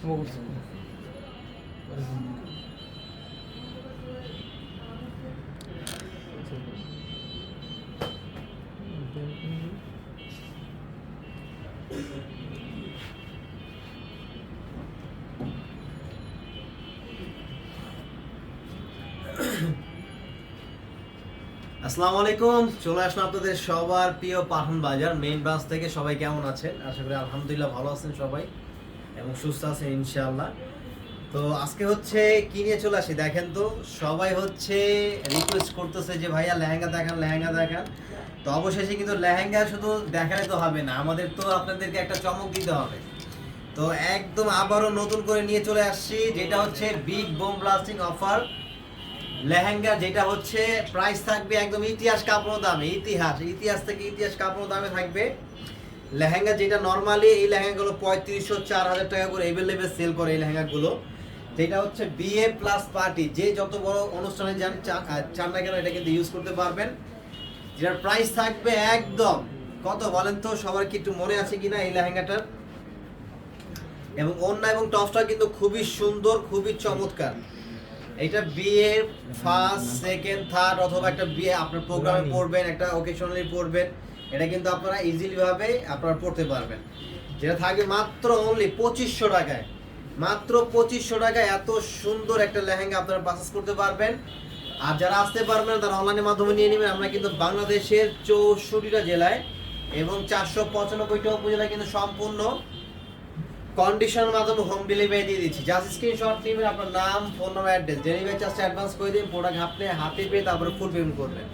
Смогут. আসসালামু আলাইকুম, চলে আসলাম আপনাদের সবার প্রিয় পাঠান বাজার মেইন ব্রাঞ্চ থেকে সবাই কেমন আছেন? আশা করি আলহামদুলিল্লাহ ভালো আছেন সবাই এবং সুস্থ আছেন ইনশাআল্লাহ। তো আজকে হচ্ছে কি নিয়ে চলে আসি দেখেন তো, সবাই হচ্ছে রিকোয়েস্ট করতেছে যে, ভাইয়া, লেহেঙ্গা দেখান লেহেঙ্গা দেখান। তো অবশেষে কিন্তু লেহেঙ্গা শুধু দেখালে তো হবে না, আমাদের তো আপনাদেরকে একটা চমক দিতে হবে। তো একদম আবারও নতুন করে নিয়ে চলে আসছি, যেটা হচ্ছে big bomb blasting offer lehenga যেটা হচ্ছে প্রাইস থাকবে একদম ইতিহাস কাপড় দামে, ইতিহাস ইতিহাস থেকে ইতিহাস কাপড় দামে থাকবে। লেহেঙ্গা যেটা নর্মালি এই লেহেঙ্গাগুলো পঁয়ত্রিশশো চার হাজার টাকা করে এভেলেবেল সেল করে এই লেহেঙ্গাগুলো। যেটা হচ্ছে বিএ প্লাস পার্টি যে যত বড় অনুষ্ঠানে যান চান না কেন এটা কিন্তু ইউজ করতে পারবেন। যেটার প্রাইস থাকবে একদম, কত বলেন তো, সবার কি একটু মনে আছে কিনা এই লেহেঙ্গাটার? এবং অন্য এবং টপসটা কিন্তু খুবই সুন্দর, খুবই চমৎকার। এটা বিয়ে ফার্স্ট সেকেন্ড থার্ড অথবা একটা বিয়ে আপনার প্রোগ্রামে পড়বেন একটা ওকেশনালি পড়বেন এটা কিন্তু আপনারা ইজিলি ভাবে আপনারা পড়তে পারবেন। যেটা থাকবে মাত্র অনলি পঁচিশশো টাকায়। মাত্র পঁচিশশো টাকায় এত সুন্দর একটা লেহেঙ্গা আপনারা পারচেস করতে পারবেন। আর যারা আসতে পারবেন তারা অনলাইনের মাধ্যমে নিয়ে নেবেন। আমরা কিন্তু বাংলাদেশের চৌষট্টিটা জেলায় এবং চারশো পঁচানব্বইটা উপজেলায় কিন্তু সম্পূর্ণ কন্ডিশনের মাধ্যমে হোম ডেলিভারি দিয়ে দিচ্ছি। জাস্ট স্ক্রিনশট নেবেন আপনার নাম ফোন নাম্বার অ্যাড্রেস ডেলিভারি চার্জটা অ্যাডভান্স করে দিন প্রোডাক্ট আপনি হাতে পেয়ে তারপরে ফুল পেমেন্ট করবেন।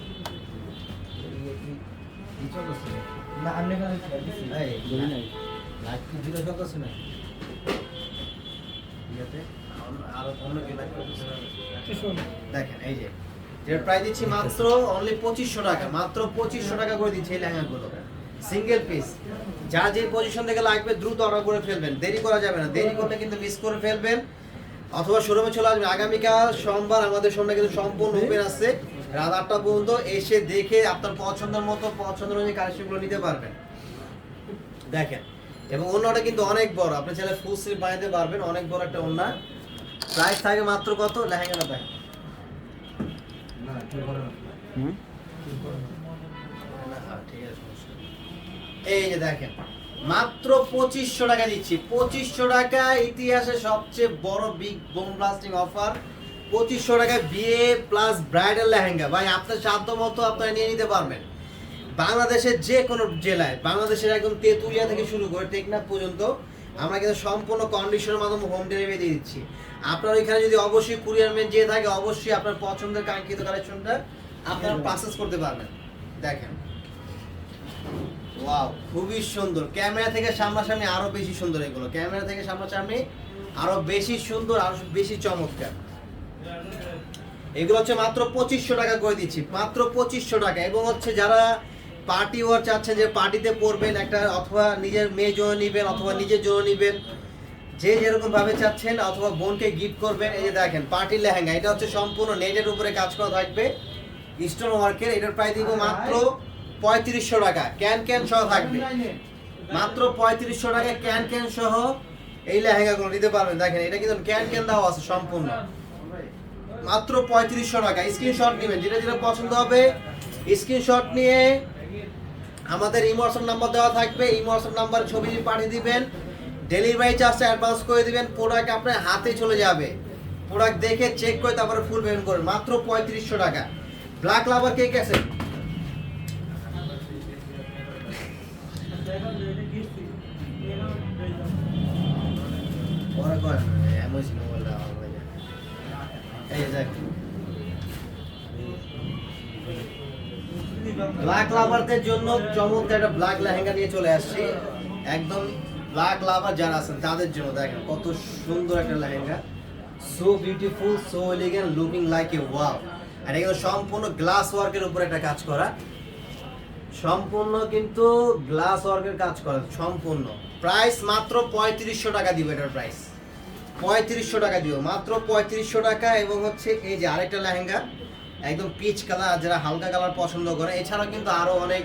না আপনি দেখেন এই যে যেটা প্রাইস দিচ্ছি মাত্র অনলি পঁচিশশো টাকা মাত্র পঁচিশশো টাকা করে দিচ্ছি এই লেহেঙ্গাগুলো। সিঙ্গেল পিস যা যে পজিশন থেকে লাগবে দ্রুত অর্ডার করে ফেলবেন। দেরি করা যাবে না। দেরি করলে কিন্তু মিস করে ফেলবেন। অথবা শোরুমে চলে আসবে আগামীকাল সোমবার আমাদের শোরুমটা কিন্তু সম্পূর্ণ ওপেন আছে। রাত আটটা পর্যন্ত এসে দেখে আপনার পছন্দের মতো পছন্দ অনুযায়ী কালেকশনগুলো নিতে পারবেন। দেখেন। এবং অন্যটা কিন্তু অনেক বড়। আপনি চাইলে ফুল স্লিপ বানাতে পারবেন। অনেক বড় একটা অন্য প্রাইস থাকে মাত্র কত? লেহেঙ্গাটা দেখেন। না এই যে দেখেন মাত্র পঁচিশশো টাকা দিচ্ছি। পঁচিশশো টাকা ইতিহাসে সবচেয়ে বড় বিগ বোম ব্লাস্টিং অফার পঁচিশশো টাকায় বিয়ে প্লাস ব্রাইডাল লেহেঙ্গা। ভাই আপনার সাধ্য মতো আপনারা নিয়ে নিতে পারবেন। বাংলাদেশের যে কোনো জেলায় বাংলাদেশের একদম তেঁতুলিয়া থেকে শুরু করে টেকনাফ পর্যন্ত আমরা কিন্তু সম্পূর্ণ কন্ডিশনের মাধ্যমে হোম ডেলিভারি দিয়ে দিচ্ছি। আপনার ওইখানে যদি অবশ্যই কুরিয়ার ম্যান যে থাকে অবশ্যই আপনার পছন্দের কাঙ্ক্ষিত কালেকশনটা আপনারা প্রসেস করতে পারবেন। দেখেন ওয়াও খুবই সুন্দর। ক্যামেরা থেকে সামনাসামনি আরও বেশি সুন্দর এগুলো। ক্যামেরা থেকে সামনাসামনি আরও বেশি সুন্দর, আরও বেশি চমৎকার। এগুলো হচ্ছে মাত্র পঁচিশশো টাকা করে দিচ্ছি। মাত্র পঁচিশশো টাকা। এবং হচ্ছে যারা পার্টি ওয়ার চাচ্ছেন যে পার্টিতে পরবেন, একটা অথবা নিজের মেয়ের জন্য নিবেন, অথবা নিজের জন্য নিবেন, যে যেরকম ভাবে চাচ্ছেন, অথবা বোনকে গিফট করবেন, এই যে দেখেন পার্টি লেহেঙ্গা। এটা হচ্ছে সম্পূর্ণ নেটের উপরে কাজ করা থাকবে। স্টোন ওয়ার্কের এটার প্রায় দিব মাত্র পঁয়ত্রিশশো টাকা। ক্যান ক্যান সহ থাকবে। মাত্র পঁয়ত্রিশশো টাকা ক্যান ক্যান সহ এই লেহেঙ্গাগুলো নিতে পারবেন। দেখেন, এটা কিন্তু ক্যান ক্যান দেওয়া আছে সম্পূর্ণ। মাত্র পঁয়ত্রিশশো টাকা। স্ক্রিনশট নেবেন। যেটা যেটা পছন্দ হবে, স্ক্রিনশট নিয়ে আমাদের ইমোশন নাম্বার দেওয়া থাকবে। ইমোশন নাম্বার ছবি পাঠিয়ে দিবেন। ডেলিভারি চার্জটা অ্যাডভান্স করে দিবেন। প্রোডাক্ট আপনার হাতে চলে যাবে। প্রোডাক্ট দেখে চেক করে তারপরে ফুল পেমেন্ট করবেন। মাত্র পঁয়ত্রিশশো টাকা। ব্ল্যাক লাভার কেক আছে? ব্ল্যাক লাভারদের জন্য চমৎকার একটা ব্ল্যাক লেহেঙ্গা নিয়ে চলে আসছি। একদম ব্ল্যাক লাভার যারা আছেন, তাদের জন্য দেখেন কত সুন্দর একটা lehenga. So beautiful so looking like a wow আর সম্পূর্ণ গ্লাস ওয়ার্কের উপর একটা কাজ করা। সম্পূর্ণ কিন্তু গ্লাস ওয়ার্কের কাজ করা, সম্পূর্ণ। প্রাইস মাত্র পঁয়ত্রিশশো টাকা দিব এটার প্রাইস পঁয়ত্রিশশো টাকা দিব মাত্র পঁয়ত্রিশশো টাকা এবং হচ্ছে এই যে আরেকটা লেহেঙ্গা, একদম পিচ কালার যারা হালকা কালার পছন্দ করে, এছাড়াও কিন্তু আরও অনেক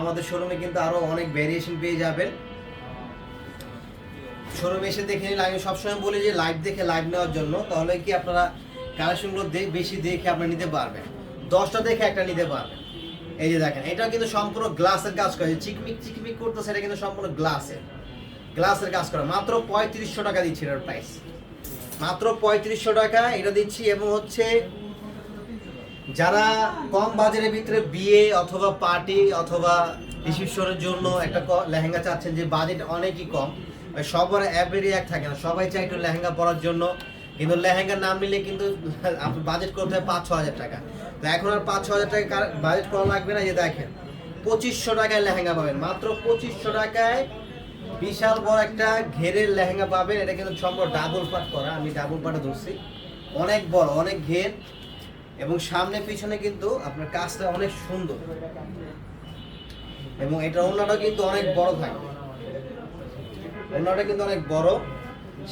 আমাদের শোরুমে কিন্তু আরও অনেক ভেরিয়েশন পেয়ে যাবেন। শোরুমে এসে দেখে নিলে, আমি সবসময় বলি যে লাইভ দেখে লাইভ নেওয়ার জন্য, তাহলে কি আপনারা কালেকশনগুলো বেশি দেখে আপনারা নিতে পারবেন। দশটা দেখে একটা নিতে পারবেন। এই যে দেখেন এটা কিন্তু সম্পূর্ণ গ্লাসের কাজ করে চিকমিক চিকমিক করতেছে, এটা কিন্তু সম্পূর্ণ গ্লাসের গ্লাসের কাজ করা। মাত্র পঁয়ত্রিশশো টাকা দিচ্ছি এটার প্রাইস মাত্র পঁয়ত্রিশশো টাকা এটা দিচ্ছি এবং হচ্ছে যারা কম বাজারের ভিতরে বিয়ে অথবা পার্টি অথবা রিসেপশনের জন্য একটা লেহেঙ্গা চাচ্ছেন যে বাজেট অনেকই কম সবার অ্যাভারেজ এক থাকে না। সবাই চায় একটু লেহেঙ্গা পরার জন্য, কিন্তু লেহেঙ্গা নাম নিলে কিন্তু আপনি বাজেট করতে হয় পাঁচ ছ হাজার টাকা। তো এখন আর পাঁচ ছ হাজার টাকা বাজেট করা লাগবে না। যে দেখেন, পঁচিশশো টাকায় লেহেঙ্গা পাবেন। মাত্র পঁচিশশো টাকায় বিশাল বড় একটা ঘেরের লেহেঙ্গা পাবেন। এটা কিন্তু সম্পূর্ণ ডাবল পাট করা। আমি ডাবল পাটে ধরছি। অনেক বড়, অনেক ঘের। এবং সামনে পিছনে কিন্তু আপনার কাজটা অনেক সুন্দর। এবং এটা ওনাটা কিন্তু অনেক বড় থাকবে ওনাটা কিন্তু অনেক বড়।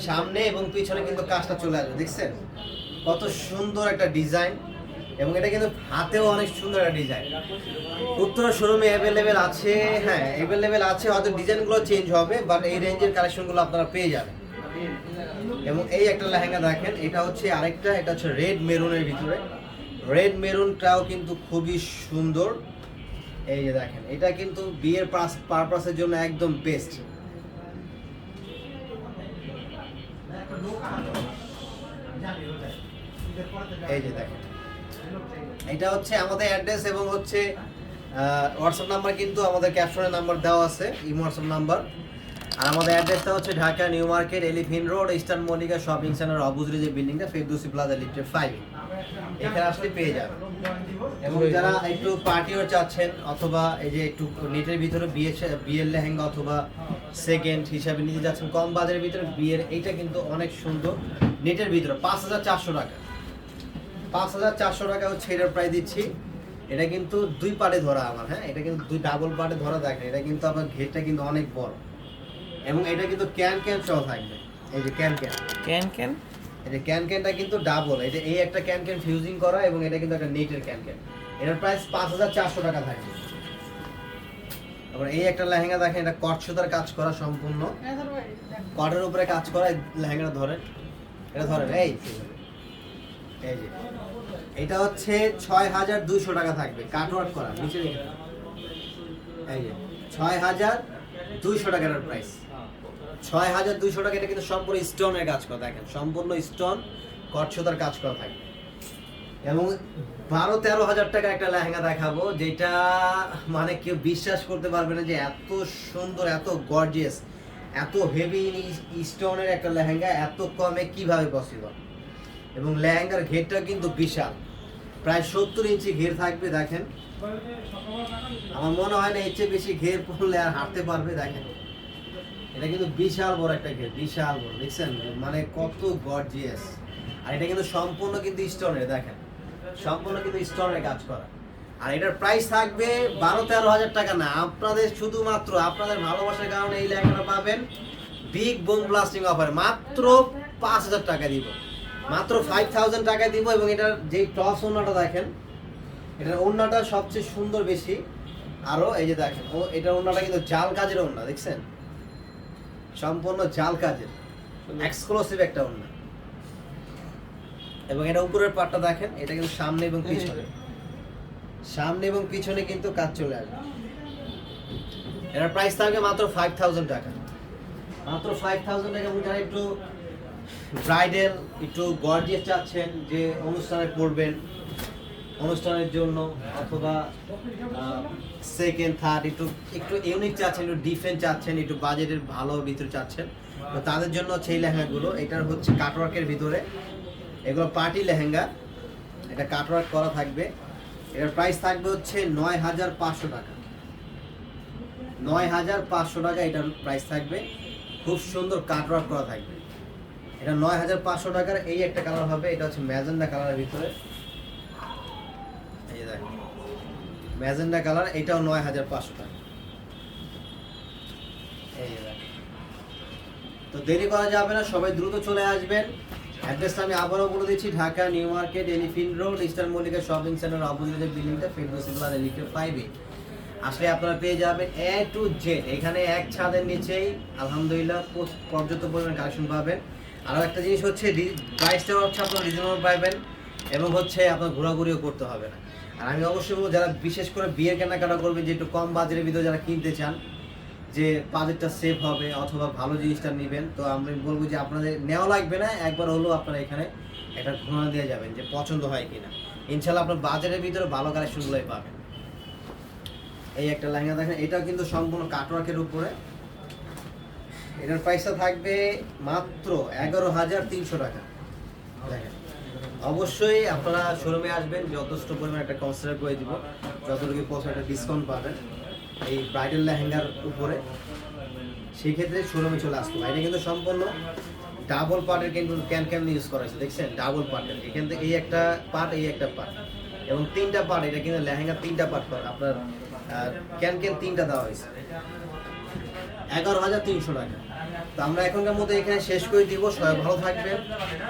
সামনে এবং পিছনে কিন্তু কাজটা চলে আসবে, দেখছেন? কত সুন্দর একটা ডিজাইন। এবং এটা কিন্তু হাতেও অনেক সুন্দর একটা ডিজাইন উত্তরা শোরুমে অ্যাভেলেবেল আছে হ্যাঁ অ্যাভেলেবেল আছে, হয়তো ডিজাইনগুলো চেঞ্জ হবে বাট এই রেঞ্জের কালেকশনগুলো আপনারা পেয়ে যাবেন। এবং এই একটা লেহেঙ্গা দেখেন, এটা হচ্ছে আরেকটা, এটা হচ্ছে রেড মেরুনের ভিতরে। রেড মেরুনটাও কিন্তু খুবই সুন্দর। এই যে দেখেন, এটা কিন্তু বিয়ের পারপাসের জন্য একদম বেস্ট এই যে দেখেন। এটা হচ্ছে আমাদের অ্যাড্রেস এবং হচ্ছে হোয়াটসঅ্যাপ নাম্বার কিন্তু আমাদের ক্যাপশনের নাম্বার দেওয়া আছে ইমো হোয়াটসঅ্যাপ নাম্বার আর আমাদের অ্যাড্রেসটা হচ্ছে Dhaka New Market Elephant Road Eastern Monika shopping centre অবুজরি যে বিল্ডিংটা ফেরদৌসি প্লাজা লিফটের ফাইভ এখানে আসলে পেয়ে যাবেন। এবং যারা একটু পার্টিও চাচ্ছেন অথবা এই যে একটু নেটের ভিতরে বিয়ে বিয়ের লেহেঙ্গা অথবা সেকেন্ড হিসাবে নিতে যাচ্ছেন কম বাজারের ভিতরে বিয়ের এইটা কিন্তু অনেক সুন্দর। নেটের ভিতরে পাঁচ হাজার চারশো টাকা। পাঁচ হাজার চারশো টাকা হচ্ছে এটার প্রায় দিচ্ছি। এটা কিন্তু দুই পাটে ধরা আমার হ্যাঁ? এটা কিন্তু দুই ডাবল পাটে ধরা দেখেন এটা কিন্তু আবার ঘেরটা কিন্তু অনেক বড়। এবং এটা কিন্তু ক্যান ক্যান সহ থাকবে। এই যে ক্যান ক্যান কেন এই যে ক্যান ক্যানটা কিন্তু ডাবল এটা এই একটা ক্যান ক্যান ফিউজিং করা এবং এটা কিন্তু একটা নেটের ক্যান ক্যান এটার প্রাইস পাঁচ হাজার চারশো টাকা থাকবে। আবার এই একটা লেহেঙ্গা দেখেন এটা কট সুতার কাজ করা সম্পূর্ণ। কটের উপরে কাজ করা এই লেহেঙ্গাটা ধরেন। এটা ধরেন এই। এই যে। এটা হচ্ছে ছয় হাজার দুইশো টাকা থাকবে কাটওয়ার্ক করা, নিচে। এই যে ছয় হাজার দুইশো টাকার প্রাইস ছয় হাজার দুইশো টাকা, এটা কিন্তু সম্পূর্ণ স্টোনের কাজ করা, দেখেন, সম্পূর্ণ স্টোন কট কাজ করা থাকবে। এবং বারো তেরো হাজার টাকা একটা লেহেঙ্গা দেখাবো, যেটা মানে কেউ বিশ্বাস করতে পারবে না যে এত সুন্দর, এত গর্জিয়াস এত হেভি স্টোনের একটা লেহেঙ্গা, এত কমে কীভাবে পসিবল এবং লেহেঙ্গার ঘেরটা কিন্তু বিশাল। প্রায় সত্তর ইঞ্চি ঘের থাকবে, দেখেন। আমার মনে হয় না এর চেয়ে বেশি ঘের পড়লে আর হাঁটতে পারবে, দেখেন। এটা কিন্তু বিশাল বড় একটা ঘের, বিশাল বড়, দেখছেন? মানে কত গর্জিয়াস আর এটা কিন্তু সম্পূর্ণ কিন্তু স্টোনের, দেখেন। সম্পূর্ণ কিন্তু স্টোনের কাজ করা। আর এটার প্রাইস থাকবে বারো তেরো হাজার টাকা না। আপনাদের শুধুমাত্র আপনাদের ভালোবাসার কারণে এই লেহেঙ্গাটা পাবেন। বিগ বোম ব্লাস্টিং অফার মাত্র পাঁচ হাজার টাকা দিব। মাত্র ফাইভ থাউজেন্ড টাকা দিব এবং এটার যেই টস ওনাটা দেখেন এটার ওড়নাটা সবচেয়ে সুন্দর বেশি। আরও এই যে দেখেন ও এটার ওড়নাটা কিন্তু জাল কাজের ওড়না দেখছেন? সম্পূর্ণ জাল কাজের এক্সক্লুসিভ একটা ওড়না। এবং এটা উপরের পাটটা দেখেন এটা কিন্তু সামনে এবং পিছনে। সামনে এবং পিছনে কিন্তু কাজ চলে আসবে। এটার প্রাইস থাকবে মাত্র ফাইভ থাউজেন্ড টাকা। মাত্র ফাইভ থাউজেন্ড টাকা যারা একটু ব্রাইডাল একটু গর্জিয়াস চাচ্ছেন যে অনুষ্ঠানে পড়বেন, অনুষ্ঠানের জন্য অথবা সেকেন্ড থার্ড একটু একটু ইউনিক চাচ্ছেন, একটু ডিফেন্স চাচ্ছেন, একটু বাজেটের ভালো ভিতরে চাচ্ছেন। তো তাদের জন্য এই লেহেঙ্গাগুলো, এটার হচ্ছে কাটওয়ার্কের ভিতরে। এগুলো পার্টি লেহেঙ্গা, এটা কাটওয়ার্ক করা থাকবে। এটার প্রাইস থাকবে হচ্ছে নয় হাজার পাঁচশো টাকা। নয় হাজার পাঁচশো টাকা এটার প্রাইস থাকবে। খুব সুন্দর কাটওয়ার্ক করা থাকবে। এটা নয় হাজার পাঁচশো টাকার এই একটা কালার হবে, এটা হচ্ছে ম্যাজেন্ডা কালারের ভিতরে। এই দেখেন ম্যাজেন্ডা কালার এটাও নয় হাজার পাঁচশো টাকা। তো দেরি করা যাবে না, সবাই দ্রুত চলে আসবেন। অ্যাড্রেসটা আমি আবারও বলে দিচ্ছি, Dhaka, New Market Elephant Road, Eastern Mallika shopping centre অপোজিটের বিল্ডিংটা ফেরদৌসি প্লাজা লিফটে ফাইভে আসলে আপনারা পেয়ে যাবেন এ টু জেড এখানে এক ছাদের নিচেই আলহামদুলিল্লাহ পর্যাপ্ত পরিমাণ কালেকশন পাবেন। আরও একটা জিনিস হচ্ছে প্রাইসটাও হচ্ছে আপনার রিজনেবল পাবেন এবং হচ্ছে আপনার ঘোরাঘুরিও করতে হবে না। আর আমি অবশ্যই বলব, যারা বিশেষ করে বিয়ের কেনাকাটা করবেন যে একটু কম বাজেটের ভিতরে যারা কিনতে চান, যে বাজেটটা সেভ হবে অথবা ভালো জিনিসটা নেবেন, তো আমি বলব যে আপনাদের নেওয়া লাগবে না, একবার হলেও আপনারা এখানে একটা ঘোরা দিয়ে যাবেন যে পছন্দ হয় কিনা। ইনশাল্লাহ আপনার বাজারের ভিতরে ভালো কালেকশনগুলোই পাবেন। এই একটা লেহেঙ্গা দেখেন, এটাও কিন্তু সম্পূর্ণ কাটওয়ার্কের উপরে। এটার প্রাইসটা থাকবে মাত্র এগারো হাজার তিনশো টাকা। অবশ্যই আপনারা শোরুমে আসবেন, যথেষ্ট পরিমাণ একটা কনসিডার করে দিব, যতটুকু পয়সা একটা ডিসকাউন্ট পাবেন এই ব্রাইডাল লেহেঙ্গার উপরে। সেক্ষেত্রে শোরুমে চলে আসতে এটা কিন্তু সম্পূর্ণ ডাবল পার্টের কিন্তু ক্যান ক্যান ইউজ করা হয়েছে, দেখছেন? ডাবল পার্টের এখান থেকে এই একটা পার্ট এই একটা পার্ট এবং তিনটা পার্ট এটা কিন্তু লেহেঙ্গা তিনটা পার্ট করা। আপনার ক্যান ক্যান তিনটা দেওয়া হয়েছে। এগারো হাজার তিনশো টাকা। তো আমরা এখনকার মধ্যে এখানে শেষ করে দিব। সবাই ভালো থাকবেন।